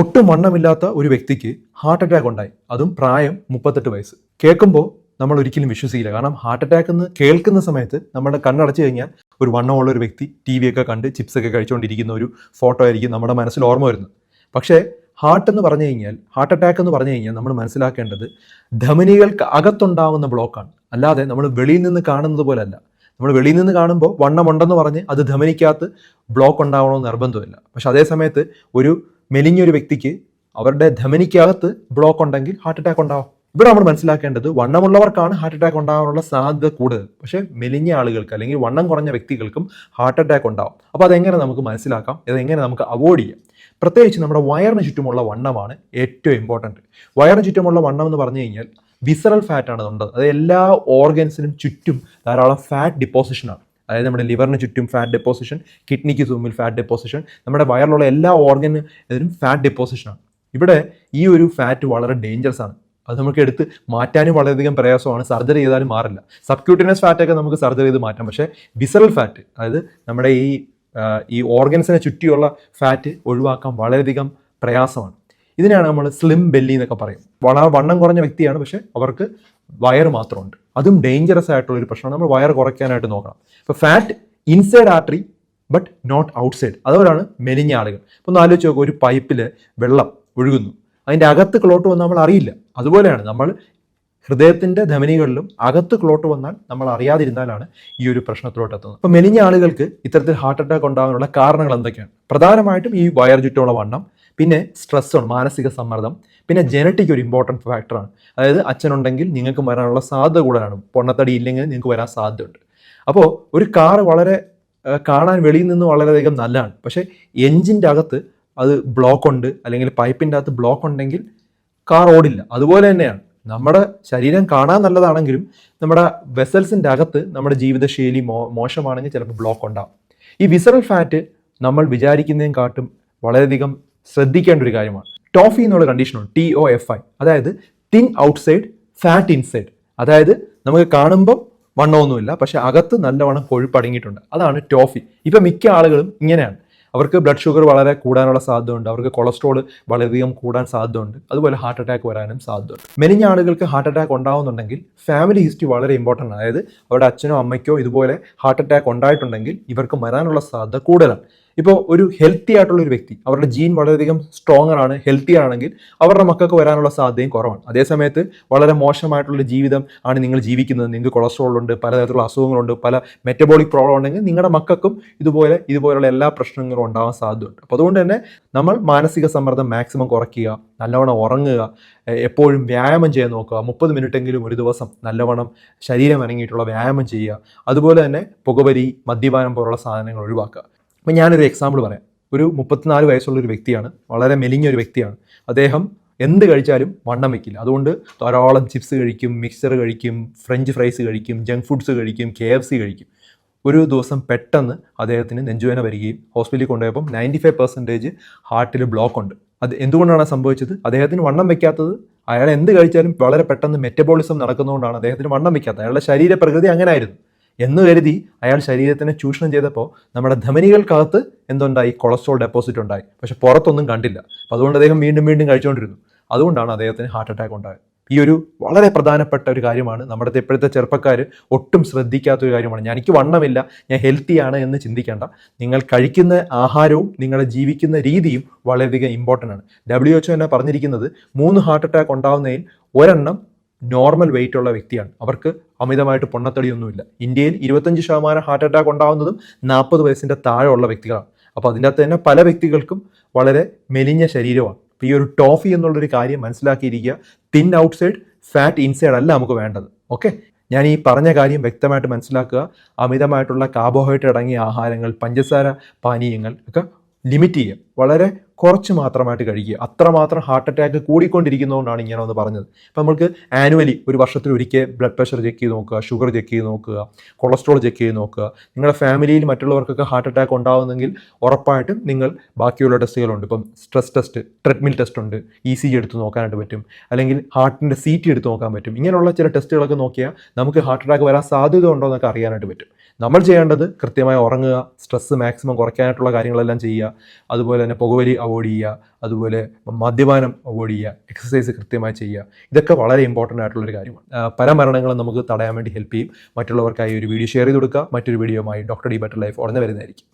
ഒട്ടും വണ്ണമില്ലാത്ത ഒരു വ്യക്തിക്ക് ഹാർട്ട് അറ്റാക്ക് ഉണ്ടായി. അതും പ്രായം മുപ്പത്തെട്ട് വയസ്സ്. കേൾക്കുമ്പോൾ നമ്മൾ ഒരിക്കലും വിശ്വസിക്കില്ല. കാരണം ഹാർട്ട് അറ്റാക്ക് എന്ന് കേൾക്കുന്ന സമയത്ത് നമ്മുടെ കണ്ണടച്ചു കഴിഞ്ഞാൽ ഒരു വണ്ണമുള്ള ഒരു വ്യക്തി ടി വി ഒക്കെ കണ്ട് ചിപ്സ് ഒക്കെ കഴിച്ചുകൊണ്ടിരിക്കുന്ന ഒരു ഫോട്ടോ ആയിരിക്കും നമ്മുടെ മനസ്സിൽ ഓർമ്മ വരുന്നത്. പക്ഷേ ഹാർട്ട് എന്ന് പറഞ്ഞു കഴിഞ്ഞാൽ ഹാർട്ട് അറ്റാക്ക് എന്ന് പറഞ്ഞു കഴിഞ്ഞാൽ നമ്മൾ മനസ്സിലാക്കേണ്ടത് ധമനികൾക്ക് അകത്തുണ്ടാവുന്ന ബ്ലോക്കാണ് അല്ലാതെ നമ്മൾ വെളിയിൽ നിന്ന് കാണുന്നത് പോലല്ല. നമ്മൾ വെളിയിൽ നിന്ന് കാണുമ്പോൾ വണ്ണമുണ്ടെന്ന് പറഞ്ഞ് അത് ധമനിക്കകത്ത് ബ്ലോക്ക് ഉണ്ടാവണമെന്ന് നിർബന്ധമില്ല. പക്ഷെ അതേ സമയത്ത് ഒരു മെലിഞ്ഞൊരു വ്യക്തിക്ക് അവരുടെ ധമനിക്കകത്ത് ബ്ലോക്ക് ഉണ്ടെങ്കിൽ ഹാർട്ട് അറ്റാക്ക് ഉണ്ടാവും. ഇവിടെ നമ്മൾ മനസ്സിലാക്കേണ്ടത് വണ്ണമുള്ളവർക്കാണ് ഹാർട്ട് അറ്റാക്ക് ഉണ്ടാകാനുള്ള സാധ്യത കൂടുതൽ. പക്ഷേ മെലിഞ്ഞ ആളുകൾക്ക് അല്ലെങ്കിൽ വണ്ണം കുറഞ്ഞ വ്യക്തികൾക്കും ഹാർട്ട് അറ്റാക്ക് ഉണ്ടാവും. അപ്പോൾ അതെങ്ങനെ നമുക്ക് മനസ്സിലാക്കാം? അതെങ്ങനെ നമുക്ക് അവോയ്ഡ് ചെയ്യാം? പ്രത്യേകിച്ച് നമ്മുടെ വയറിന് ചുറ്റുമുള്ള വണ്ണമാണ് ഏറ്റവും ഇമ്പോർട്ടന്റ് വയറിന് ചുറ്റുമുള്ള വണ്ണം എന്ന് പറഞ്ഞു കഴിഞ്ഞാൽ വിസറൽ ഫാറ്റ് ആണ് ഉള്ളത് അത് എല്ലാ ഓർഗൻസിനും ചുറ്റും ധാരാളം ഫാറ്റ് ഡിപ്പോസിഷനാണ് അതായത് നമ്മുടെ ലിവറിന് ചുറ്റും ഫാറ്റ് ഡെപ്പോസിഷൻ കിഡ്നിക്ക് ചുമ്മിൽ ഫാറ്റ് ഡെപ്പോസിഷൻ നമ്മുടെ വയറിലുള്ള എല്ലാ ഓർഗനും ഫാറ്റ് ഡെപ്പോസിഷനാണ് ഇവിടെ ഈ ഒരു ഫാറ്റ് വളരെ ഡേഞ്ചറസ് ആണ്. അത് നമുക്ക് എടുത്ത് മാറ്റാനും വളരെയധികം പ്രയാസമാണ്. സർജറി ചെയ്താലും മാറില്ല. സബ്ക്യൂട്ടിനസ് ഫാറ്റൊക്കെ നമുക്ക് സർജറി ചെയ്ത് മാറ്റാം. പക്ഷേ വിസറൽ ഫാറ്റ് അതായത് നമ്മുടെ ഈ ഈ ഓർഗൻസിനെ ചുറ്റിയുള്ള ഫാറ്റ് ഒഴിവാക്കാൻ വളരെയധികം പ്രയാസമാണ്. ഇതിനാണ് നമ്മൾ സ്ലിം ബെല്ലി എന്നൊക്കെ പറയും. വളരെ വണ്ണം കുറഞ്ഞ വ്യക്തിയാണ് പക്ഷേ അവർക്ക് വയറ് മാത്രമുണ്ട്. അതും ഡേഞ്ചറസ് ആയിട്ടുള്ള ഒരു പ്രശ്നമാണ്. നമ്മൾ വയർ കുറയ്ക്കാനായിട്ട് നോക്കണം. ഇപ്പോൾ fat inside artery but not outside അതുപോലാണ് മെലിഞ്ഞ ആളുകൾ. ഇപ്പോൾ ഒന്ന് ആലോചിച്ച് നോക്കുക ഒരു പൈപ്പിൽ വെള്ളം ഒഴുകുന്നു. അതിന്റെ അകത്ത് ക്ലോട്ട് വന്നാൽ നമ്മൾ അറിയില്ല. അതുപോലെയാണ് നമ്മൾ ഹൃദയത്തിന്റെ ധമനികളിലും അകത്ത് ക്ലോട്ട് വന്നാൽ നമ്മൾ അറിയാതിരുന്നാലാണ് ഈ ഒരു പ്രശ്നത്തിലോട്ട് എത്തുന്നത്. അപ്പോൾ മെലിഞ്ഞ ആളുകൾക്ക് ഇത്തരത്തിൽ ഹാർട്ട് അറ്റാക്ക് ഉണ്ടാകാനുള്ള കാരണങ്ങൾ എന്തൊക്കെയാണ്? പ്രധാനമായിട്ടും ഈ വയർ ചുറ്റുമുള്ള വണ്ണം പിന്നെ സ്ട്രെസ്സാണ് മാനസിക സമ്മർദ്ദം. പിന്നെ ജനറ്റിക് ഒരു ഇമ്പോർട്ടന്റ് ഫാക്ടറാണ് അതായത് അച്ഛനുണ്ടെങ്കിൽ നിങ്ങൾക്ക് വരാനുള്ള സാധ്യത കൂടുതലാണ്. പൊണ്ണത്തടി ഇല്ലെങ്കിൽ നിങ്ങൾക്ക് വരാൻ സാധ്യതയുണ്ട്. അപ്പോൾ ഒരു കാർ വളരെ കാണാൻ വെളിയിൽ നിന്ന് വളരെയധികം നല്ലതാണ്. പക്ഷേ എഞ്ചിന്റെ അകത്ത് അത് ബ്ലോക്ക് ഉണ്ട് അല്ലെങ്കിൽ പൈപ്പിന്റെ അകത്ത് ബ്ലോക്ക് ഉണ്ടെങ്കിൽ കാർ ഓടില്ല. അതുപോലെ തന്നെയാണ്. നമ്മുടെ ശരീരം കാണാൻ നല്ലതാണെങ്കിലും നമ്മുടെ വെസൽസിന്റെ അകത്ത് നമ്മുടെ ജീവിതശൈലി മോ മോശമാണെങ്കിൽ ചിലപ്പോൾ ബ്ലോക്ക് ഉണ്ടാവും. ഈ വിസറൽ ഫാറ്റ് നമ്മൾ വിചാരിക്കുന്നതിനും കാട്ടും വളരെയധികം ശ്രദ്ധിക്കേണ്ട ഒരു കാര്യമാണ്. ടോഫി എന്നുള്ള കണ്ടീഷനുണ്ട് ടി ഒ എഫ് ഐ അതായത് തിൻ ഔട്ട്സൈഡ് ഫാറ്റ് ഇൻസൈഡ് അതായത് നമുക്ക് കാണുമ്പം വണ്ണമൊന്നുമില്ല പക്ഷെ അകത്ത് നല്ലവണ്ണം കൊഴുപ്പടങ്ങിയിട്ടുണ്ട്. അതാണ് ടോഫി ഇപ്പം മിക്ക ആളുകളും ഇങ്ങനെയാണ്. അവർക്ക് ബ്ലഡ് ഷുഗർ വളരെ കൂടാനുള്ള സാധ്യതയുണ്ട്. അവർക്ക് കൊളസ്ട്രോൾ വളരെയധികം കൂടാൻ സാധ്യതയുണ്ട്. അതുപോലെ ഹാർട്ട് അറ്റാക്ക് വരാനും സാധ്യതയുണ്ട്. മെലിഞ്ഞ ആളുകൾക്ക് ഹാർട്ട് അറ്റാക്ക് ഉണ്ടാകുന്നുണ്ടെങ്കിൽ ഫാമിലി ഹിസ്റ്ററി വളരെ ഇമ്പോർട്ടന്റ് അതായത് അവരുടെ അച്ഛനോ അമ്മയ്ക്കോ ഇതുപോലെ ഹാർട്ട് അറ്റാക്ക് ഉണ്ടായിട്ടുണ്ടെങ്കിൽ ഇവർക്ക് വരാനുള്ള സാധ്യത കൂടുതലാണ്. ഇപ്പോൾ ഒരു ഹെൽത്തി ആയിട്ടുള്ള ഒരു വ്യക്തി അവരുടെ ജീൻ വളരെയധികം സ്ട്രോങ്ങർ ആണ് ഹെൽത്തി ആണെങ്കിൽ അവരുടെ മക്കൾക്ക് വരാനുള്ള സാധ്യതയും കുറവാണ്. അതേസമയത്ത് വളരെ മോശമായിട്ടുള്ള ജീവിതം ആണ് നിങ്ങൾ ജീവിക്കുന്നത്. നിങ്ങൾക്ക് കൊളസ്ട്രോൾ ഉണ്ട് പലതരത്തിലുള്ള അസുഖങ്ങളുണ്ട് പല മെറ്റബോളിക് പ്രോബ്ലം ഉണ്ടെങ്കിൽ നിങ്ങളുടെ മക്കൾക്കും ഇതുപോലെ ഇതുപോലെയുള്ള എല്ലാ പ്രശ്നങ്ങളും ഉണ്ടാവാൻ സാധ്യതയുണ്ട്. അപ്പോൾ അതുകൊണ്ട് തന്നെ നമ്മൾ മാനസിക സമ്മർദ്ദം മാക്സിമം കുറയ്ക്കുക നല്ലവണ്ണം ഉറങ്ങുക എപ്പോഴും വ്യായാമം ചെയ്യാൻ നോക്കുക മുപ്പത് മിനിറ്റെങ്കിലും ഒരു ദിവസം നല്ലവണ്ണം ശരീരം അനങ്ങിയിട്ടുള്ള വ്യായാമം ചെയ്യുക അതുപോലെ തന്നെ പുകവലി മദ്യപാനം പോലുള്ള സാധനങ്ങൾ ഒഴിവാക്കുക. അപ്പം ഞാനൊരു എക്സാമ്പിൾ പറയാം. ഒരു മുപ്പത്തിനാല് വയസ്സുള്ള ഒരു വ്യക്തിയാണ്. വളരെ മെലിഞ്ഞ ഒരു വ്യക്തിയാണ്. അദ്ദേഹം എന്ത് കഴിച്ചാലും വണ്ണം വെക്കില്ല. അതുകൊണ്ട് ധാരാളം ചിപ്സ് കഴിക്കും മിക്സർ കഴിക്കും ഫ്രഞ്ച് ഫ്രൈസ് കഴിക്കും ജങ്ക് ഫുഡ്സ് കഴിക്കും കെ എഫ് സി കഴിക്കും. ഒരു ദിവസം പെട്ടെന്ന് അദ്ദേഹത്തിന് നെഞ്ചുവേന വരികയും ഹോസ്പിറ്റലിൽ കൊണ്ടുപോയപ്പം നയന്റി ഫൈവ് പെർസെന്റേജ് ഹാർട്ടിൽ ബ്ലോക്ക് ഉണ്ട്. അത് എന്തുകൊണ്ടാണ് സംഭവിച്ചത്? അദ്ദേഹത്തിന് വണ്ണം വെക്കാത്തത് അയാൾ എന്ത് കഴിച്ചാലും വളരെ പെട്ടെന്ന് മെറ്റബോളിസം നടക്കുന്നതുകൊണ്ടാണ് അദ്ദേഹത്തിന് വണ്ണം വെക്കാത്തത്. അയാളുടെ ശരീരപ്രകൃതി അങ്ങനെ ആയിരുന്നു എന്ന് കരുതി അയാൾ ശരീരത്തിനെ ചൂഷണം ചെയ്തപ്പോൾ നമ്മുടെ ധമനികൾക്കകത്ത് എന്തുണ്ടായി? കൊളസ്ട്രോൾ ഡെപ്പോസിറ്റ് ഉണ്ടായി. പക്ഷെ പുറത്തൊന്നും കണ്ടില്ല. അപ്പോൾ അതുകൊണ്ട് അദ്ദേഹം വീണ്ടും വീണ്ടും കഴിച്ചുകൊണ്ടിരുന്നു. അതുകൊണ്ടാണ് അദ്ദേഹത്തിന് ഹാർട്ട് അറ്റാക്ക് ഉണ്ടായത്. ഈ ഒരു വളരെ പ്രധാനപ്പെട്ട ഒരു കാര്യമാണ്. നമ്മുടെ ഇപ്പോഴത്തെ ചെറുപ്പക്കാർ ഒട്ടും ശ്രദ്ധിക്കാത്ത ഒരു കാര്യമാണ്. ഞാൻ എനിക്ക് വണ്ണമില്ല. ഞാൻ ഹെൽത്തിയാണ് എന്ന് ചിന്തിക്കേണ്ട. നിങ്ങൾ കഴിക്കുന്ന ആഹാരവും നിങ്ങൾ ജീവിക്കുന്ന രീതിയും വളരെയധികം ഇമ്പോർട്ടന്റ് ആണ്. ഡബ്ല്യു എച്ച് എന്നെ പറഞ്ഞിരിക്കുന്നത് മൂന്ന് ഹാർട്ട് അറ്റാക്ക് ഉണ്ടാകുന്നതിൽ ഒരെണ്ണം നോർമൽ വെയിറ്റ് ഉള്ള വ്യക്തിയാണ്. അവർക്ക് അമിതമായിട്ട് പൊണ്ണത്തടിയൊന്നുമില്ല. ഇന്ത്യയിൽ ഇരുപത്തഞ്ച് ശതമാനം ഹാർട്ട് അറ്റാക്ക് ഉണ്ടാകുന്നതും നാൽപ്പത് വയസ്സിന്റെ താഴെ ഉള്ള വ്യക്തികളാണ്. അപ്പോൾ അതിന്റെ അകത്ത് തന്നെ പല വ്യക്തികൾക്കും വളരെ മെലിഞ്ഞ ശരീരമാണ്. അപ്പോൾ ഈ ഒരു ടോഫി എന്നുള്ളൊരു കാര്യം മനസ്സിലാക്കിയിരിക്കുക. തിൻ ഔട്ട്സൈഡ് ഫാറ്റ് ഇൻസൈഡ് അല്ല നമുക്ക് വേണ്ടത്. ഓക്കെ? ഞാൻ ഈ പറഞ്ഞ കാര്യം വ്യക്തമായിട്ട് മനസ്സിലാക്കുക. അമിതമായിട്ടുള്ള കാർബോഹൈഡ്രേറ്റ് അടങ്ങിയ ആഹാരങ്ങൾ പഞ്ചസാര പാനീയങ്ങൾ ഒക്കെ ലിമിറ്റ് ചെയ്യുക. വളരെ കുറച്ച് മാത്രമായിട്ട് കഴിക്കുക. അത്രമാത്രം ഹാർട്ട് അറ്റാക്ക് കൂടിക്കൊണ്ടിരിക്കുന്നതുകൊണ്ടാണ് ഇങ്ങനെ ഒന്ന് പറഞ്ഞത്. അപ്പോൾ നമുക്ക് ആനുവലി ഒരു വർഷത്തിൽ ഒരിക്കൽ ബ്ലഡ് പ്രഷർ ചെക്ക് ചെയ്ത് നോക്കുക ഷുഗർ ചെക്ക് ചെയ്ത് നോക്കുക കൊളസ്ട്രോൾ ചെക്ക് ചെയ്ത് നോക്കുക. നിങ്ങളുടെ ഫാമിലിയിൽ മറ്റുള്ളവർക്കൊക്കെ ഹാർട്ട് അറ്റാക്ക് ഉണ്ടാകുന്നെങ്കിൽ ഉറപ്പായിട്ടും നിങ്ങൾ ബാക്കിയുള്ള ടെസ്റ്റുകളുണ്ട് ഇപ്പം സ്ട്രെസ് ടെസ്റ്റ് ട്രെഡ്മിൽ ടെസ്റ്റ് ഉണ്ട്. ഇ സി ജി എടുത്ത് നോക്കാനായിട്ട് പറ്റും. അല്ലെങ്കിൽ ഹാർട്ടിന്റെ സി ടി എടുത്ത് നോക്കാൻ പറ്റും. ഇങ്ങനെയുള്ള ചില ടെസ്റ്റുകളൊക്കെ നോക്കിയാൽ നമുക്ക് ഹാർട്ട് അറ്റാക്ക് വരാൻ സാധ്യത ഉണ്ടോ എന്നൊക്കെ അറിയാനായിട്ട് പറ്റും. നമ്മൾ ചെയ്യേണ്ടത് കൃത്യമായി ഉറങ്ങുക സ്ട്രെസ്സ് മാക്സിമം കുറയ്ക്കാനായിട്ടുള്ള കാര്യങ്ങളെല്ലാം ചെയ്യുക. അതുപോലെ തന്നെ പുകവലി അവോയ്ഡ് ചെയ്യുക അതുപോലെ മദ്യപാനം അവോയ്ഡ് ചെയ്യുക എക്സസൈസ് കൃത്യമായി ചെയ്യുക ഇതൊക്കെ വളരെ ഇമ്പോർട്ടന്റ് ആയിട്ടുള്ളൊരു കാര്യമാണ്. പരമരണങ്ങളെ നമുക്ക് തടയാൻ വേണ്ടി ഹെൽപ്പ് ചെയ്യും. മറ്റുള്ളവർക്കായി ഒരു വീഡിയോ ഷെയർ ചെയ്ത് കൊടുക്കുക. മറ്റൊരു വീഡിയോയുമായി ഡോക്ടർ ഡി ബെറ്റർ ലൈഫ് ഉടനെ വരുന്നതായിരിക്കും.